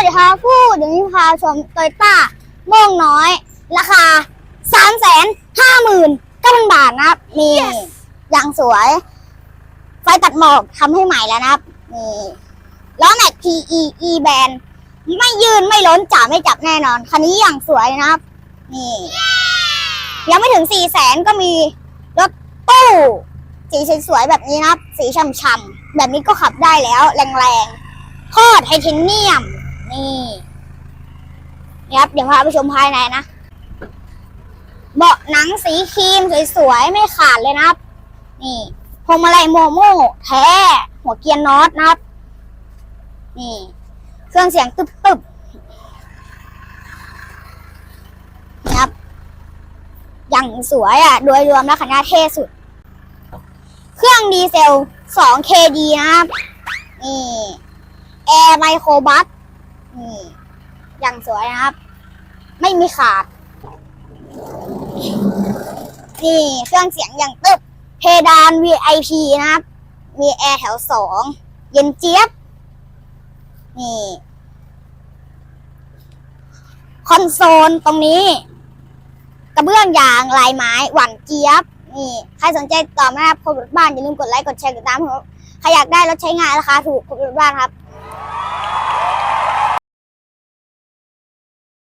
วัสดีครับผู้เดี๋ยวนี้พาชมโตโยต้าโม่งน้อย ราคาสามแสนห้าหมื่นเก้าพันบาทนะครับนี่อย่างสวย ไฟตัดหมอกทำให้ใหม่แล้วนะครับนี่ล้อแม็ก PE E แบนไม่ยืนไม่ล้นจ่าไม่จับแน่นอน คันนี้อย่างสวยนะครับ นี่ยังไม่ถึงสี่แสนก็มีรถตู้ สีสวยๆแบบนี้นะครับ สีช่ำๆแบบนี้ก็ขับได้แล้ว แรงๆทอดไทเทเนียม นี่นะครับเดี๋ยวพาไปชมภายในนะ เบาะหนังสีครีมสวยๆ ไม่ขาดเลยนะครับ นี่พวงมาลัยโมโม่แท้ หัวเกียร์น็อตนะครับ นี่ เครื่องเสียงตึบๆนี่ครับอย่างสวยอะ โดยรวมแล้วคันหน้เท่สุด เครื่องดีเซล 2KD นะครับ นี่ แอร์ไมโครบัส นี่อย่างสวยนะครับ ไม่มีขาด นี่เครื่องเสียงอย่างตึบเพดาน VIP นะครับ มีแอร์แถวสองเย็นเจี๊ยบ นี่ คอนโซลตรงนี้ กระเบื้องยางลายไม้ หวานเจี๊ยบ นี่ ใครสนใจต่อมาครับครบรถบ้านอย่าลืมกดไลค์กดแชร์กดตามผมใครอยากได้รถใช้งานราคาถูกครบรถบ้านครับ